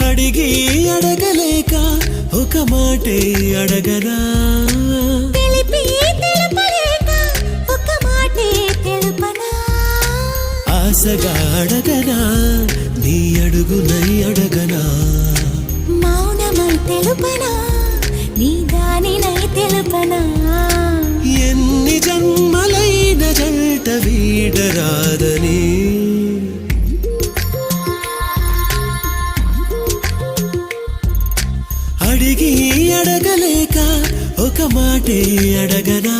అడిగి అడగలేక ఒక మాటే అడగనా? తెలిపి తెలుపలేక ఒక మాటే తెలుపనా? ఆశగా అడగనా? నీ అడుగునై అడగనా? మౌనమై తెలుపనా? నీ దానినై తెలుపనా? ఎన్ని జన్మలైన జంట వీడరాదని? అడిగి అడగలేక ఒక మాటే అడగనా?